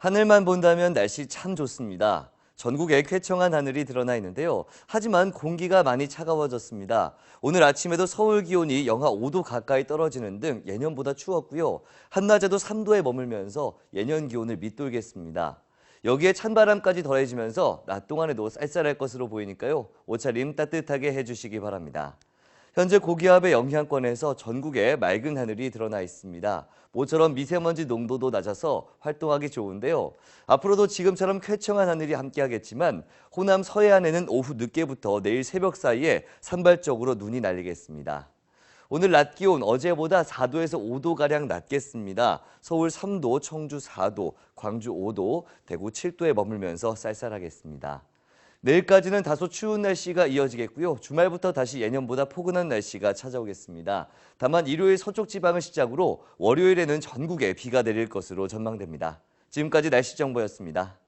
하늘만 본다면 날씨 참 좋습니다. 전국에 쾌청한 하늘이 드러나 있는데요. 하지만 공기가 많이 차가워졌습니다. 오늘 아침에도 서울 기온이 영하 5도 가까이 떨어지는 등 예년보다 추웠고요. 한낮에도 3도에 머물면서 예년 기온을 밑돌겠습니다. 여기에 찬바람까지 더해지면서 낮 동안에도 쌀쌀할 것으로 보이니까요. 옷차림 따뜻하게 해주시기 바랍니다. 현재 고기압의 영향권에서 전국에 맑은 하늘이 드러나 있습니다. 모처럼 미세먼지 농도도 낮아서 활동하기 좋은데요. 앞으로도 지금처럼 쾌청한 하늘이 함께하겠지만 호남 서해안에는 오후 늦게부터 내일 새벽 사이에 산발적으로 눈이 날리겠습니다. 오늘 낮 기온 어제보다 4도에서 5도가량 낮겠습니다. 서울 3도, 청주 4도, 광주 5도, 대구 7도에 머물면서 쌀쌀하겠습니다. 내일까지는 다소 추운 날씨가 이어지겠고요. 주말부터 다시 예년보다 포근한 날씨가 찾아오겠습니다. 다만 일요일 서쪽 지방을 시작으로 월요일에는 전국에 비가 내릴 것으로 전망됩니다. 지금까지 날씨 정보였습니다.